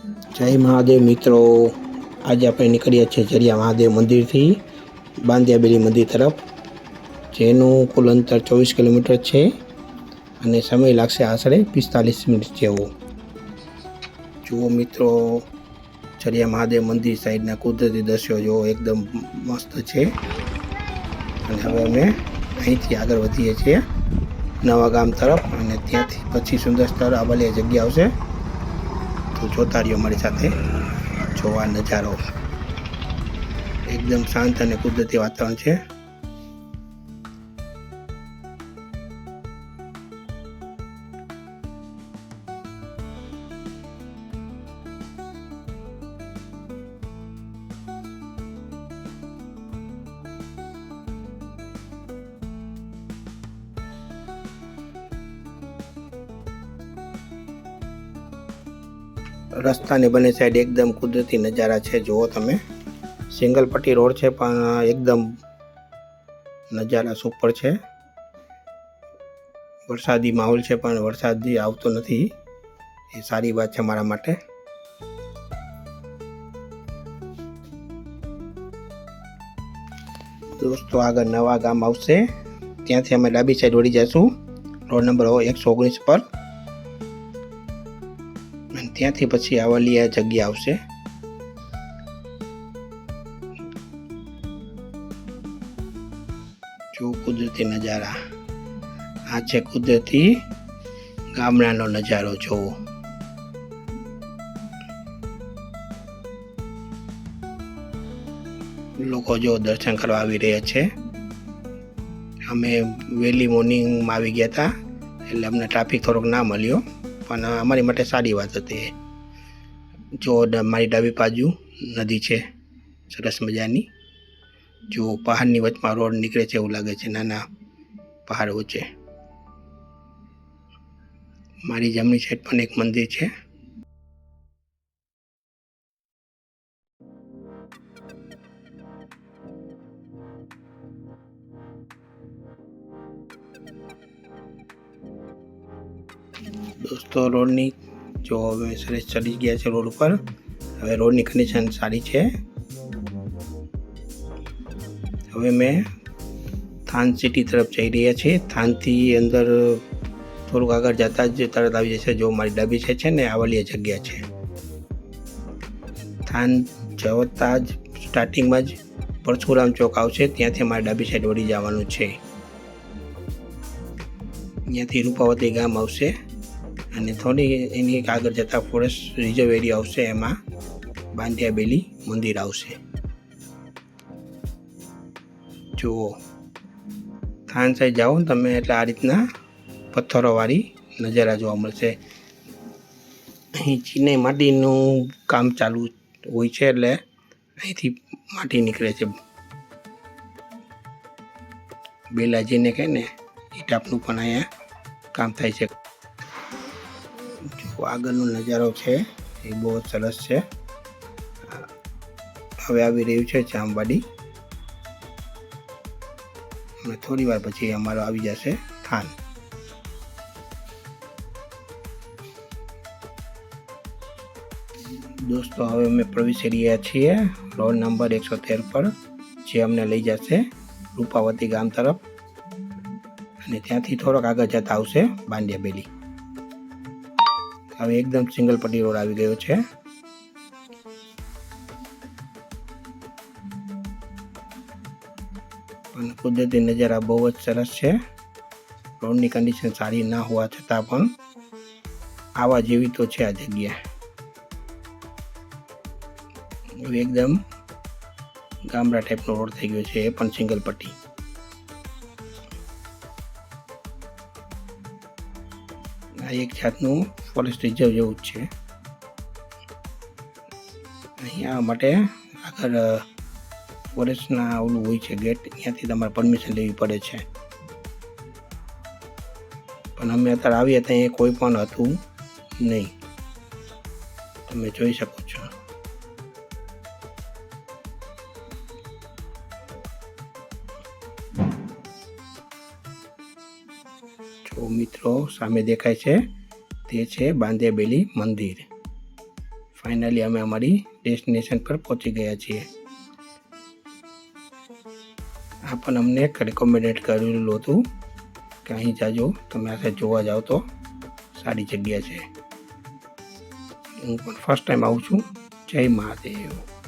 જય મહાદેવ મિત્રો. આજે આપણે નીકળ્યા છીએ જરિયા મહાદેવ મંદિરથી બાંધિયાબેરી મંદિર તરફ. જેનું કુલ અંતર ચોવીસ કિલોમીટર છે અને સમય લાગશે આશરે પિસ્તાલીસ મિનિટ જેવો. જુઓ મિત્રો, જરિયા મહાદેવ મંદિર સાઈડના કુદરતી દ્રશ્યો જો એકદમ મસ્ત છે. અને હવે અમે અહીંથી આગળ વધીએ છીએ નવા ગામ તરફ અને ત્યાંથી પછી સુંદર સ્થળ આવેલી જગ્યા આવશે. તો જોતા રહ્યો મારી સાથે. જોવા નજારો. એકદમ શાંત અને કુદરતી વાતાવરણ છે. રસ્તાની બંને સાઈડ એકદમ કુદરતી નજારા છે. જુઓ તમે. સિંગલ પટ્ટી રોડ છે, પણ એકદમ નજારા સુપર છે. વરસાદી માહોલ છે, પણ વરસાદી આવતો નથી. એ સારી વાત છે મારા માટે. દોસ્તો, આગળ નવા ગામ આવશે. ત્યાંથી અમે ડાબી સાઈડ વળી જઈશું. રોડ નંબર એકસો ઓગણીસ પર. ત્યાંથી પછી આવેલી આ જગ્યા આવશે. જો કુદરતી નજારા. આ છે કુદરતી ગામડાનો નજારો જોવો લોકો જો દર્શન કરવા આવી રહ્યા છે. અમે વહેલી મોર્નિંગમાં આવી ગયા હતા, એટલે અમને ટ્રાફિક થોડોક ના મળ્યો. પણ અમારી માટે સારી વાત હતી. જો મારી ડાબી બાજુ નદી છે, સરસ મજાની. જો પહાડની વચમાં રોડ નીકળે છે એવું લાગે છે, નાના પહાડ વચ્ચે. મારી જમણી સાઈડ પણ એક મંદિર છે. દોસ્તો, રોડની જો હવે સરસ ચડી ગયા છે રોડ ઉપર, હવે રોડની કન્ડિશન સારી છે. હવે મેં થાન સિટી તરફ જઈ રહ્યા છીએ. થાનથી અંદર થોડુંક આગળ જતા જ તરત આવી જશે જો મારી ડાબી છે છે ને આવેલી જગ્યા છે. થાન જવતા જ સ્ટાર્ટિંગમાં જ પરશુરામ ચોક આવશે, ત્યાંથી મારે ડાબી સાઈડ વળી જવાનું છે. ત્યાંથી રૂપાવતી ગામ આવશે. અને થોડી એની આગળ જતાં ફોરેસ્ટ રિઝર્વ એરિયા આવશે, એમાં બાંધિયા બેલી મંદિર આવશે. જુઓ. થાન સાઈડ જાઓ તમે, એટલે આ રીતના પથ્થરોવાળી નજારા જોવા મળશે. અહીં ચીને માટીનું કામ ચાલુ હોય છે, એટલે અહીંથી માટી નીકળે છે. બેલાજીને કહે ને એ પણ અહીંયા કામ થાય છે. આગળનો નજારો છે, એ બહુ સરસ છે. હવે આવી રહ્યું છે ચામવાડી અને થોડી વાર પછી અમારો આવી જશે થાન. દોસ્તો, હવે અમે પ્રવેશી રહ્યા છીએ રોડ નંબર એકસો તેર પર, જે અમને લઈ જશે રૂપાવતી ગામ તરફ. અને ત્યાંથી થોડોક આગળ જતા આવશે બાંડિયા બેલી. હવે એકદમ સિંગલ પટ્ટી રોડ આવી ગયો છે. પણ કુદરતી નજારા બહુ જ સરસ છે. રોડની કન્ડિશન સારી ના હોવા છતાં પણ આવા જેવી તો છે આ જગ્યા એકદમ ગામડા ટાઈપનો રોડ થઈ ગયો છે, એ પણ સિંગલ પટ્ટી. આ એક જાતનું ફોરેસ્ટ રિઝર્વ જેવું જ છે. અહીંયા માટે આગળ ફોરેસ્ટના ઓલું હોય છે ગેટ, ત્યાંથી તમારે પરમિશન લેવી પડે છે. પણ અમે અત્યારે આવીએ ત્યાં એ કોઈ પણ હતું નહીં. તમે જોઈ શકો છો. મિત્રો સામે દેખાય છે. તે છે બાંધેબેલી મંદિર. ફાઇનલી અમે અમારી ડેસ્ટિનેશન પર પહોંચી ગયા છીએ. આ પણ અમને રેકોમેન્ડેડ કરેલું હતું કે અહીં જાજો, તમે આ જોવા જાઓ તો સારી જગ્યા છે. હું પણ ફર્સ્ટ ટાઈમ આવું છું. જય મહાદેવ.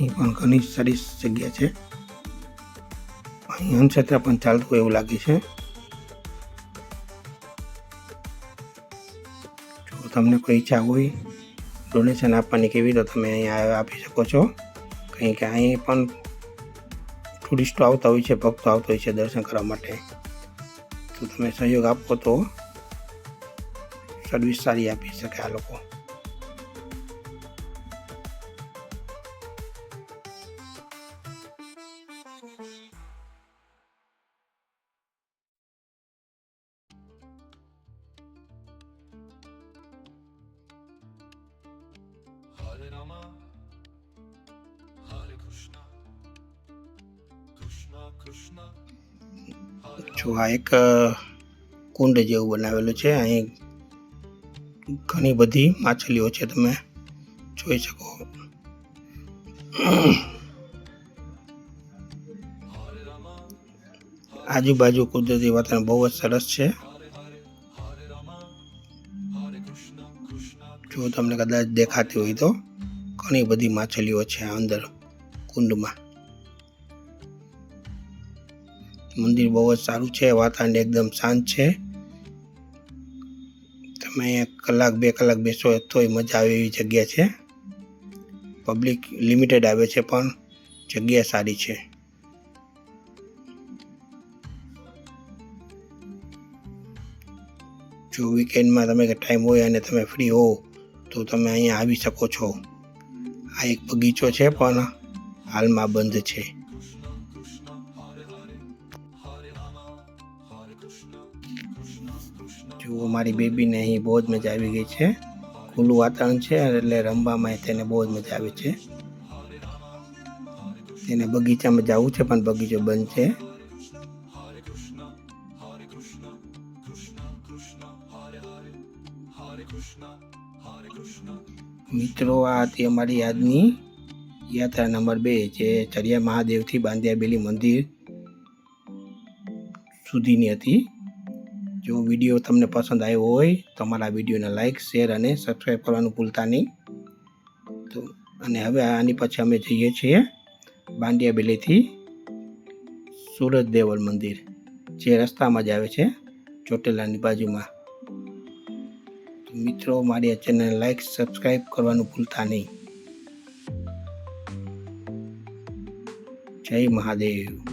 અહીં પણ ઘણી સારી જગ્યા છે. અહીં હંસયાત્રા પણ ચાલતું હોય એવું લાગે છે. જો તમને કોઈ ઈચ્છા હોય ડોનેશન આપવાની કેવી તો તમે અહીંયા આપી શકો છો? કંઈ કે અહીં પણ ટુરિસ્ટો આવતા હોય છે, ભક્તો આવતા હોય છે દર્શન કરવા માટે. તો તમે સહયોગ આપો તો સર્વિસ સારી આપી શકે આ લોકો. Rama, Hare Krishna, Krishna Krishna, જો આ એક કુંડ જેવું બનાવેલું છે અહીં ઘણી બધી માછલીઓ છે તમે જોઈ શકો આજુબાજુ કુદરતી વાતાવરણ બહુ જ સરસ છે જો તમને કદાચ દેખાતી હોય તો ઘણી બધી માછલીઓ છે અંદર કુંડમાં. મંદિર બહુ જ સારું છે, વાતાવરણ એકદમ શાંત છે. તમે કલાક, બે કલાક બેસો તોય મજા આવે એવી જગ્યા છે. પબ્લિક લિમિટેડ આવે છે, પણ જગ્યા સારી છે. જો વીકેન્ડમાં તમે ટાઈમ હોય અને તમે ફ્રી હો તો તમે અહીંયા આવી શકો છો. આ એક બગીચો છે પણ હાલમાં બંધ છે. જુઓ, મારી બેબીને અહીં બહુ જ મજા આવી ગઈ છે. ખુલ્લું વાતાવરણ છે એટલે રમવામાં તેને બહુ જ મજા આવે છે. તેને બગીચામાં જવું છે, પણ બગીચો બંધ છે. મિત્રો, આ હતી અમારી આજની યાત્રા નંબર બે, જે ચરિયા મહાદેવથી બાંધ્યાબેલી મંદિર સુધીની હતી. જો વીડિયો તમને પસંદ આવ્યો હોય, તો અમારા વિડીયોને લાઇક શેર અને સબસ્ક્રાઈબ કરવાનું ભૂલતા નહીં. તો, અને હવે આની પછી અમે જઈએ છીએ બાંડિયાબેલીથી સુરત દેવલ મંદિર, જે રસ્તામાં જ આવે છે ચોટેલાની બાજુમાં. મિત્રો મારી આ ચેનલ લાઈક સબસ્ક્રાઈબ કરવાનું ભૂલતા નહીં. જય મહાદેવ.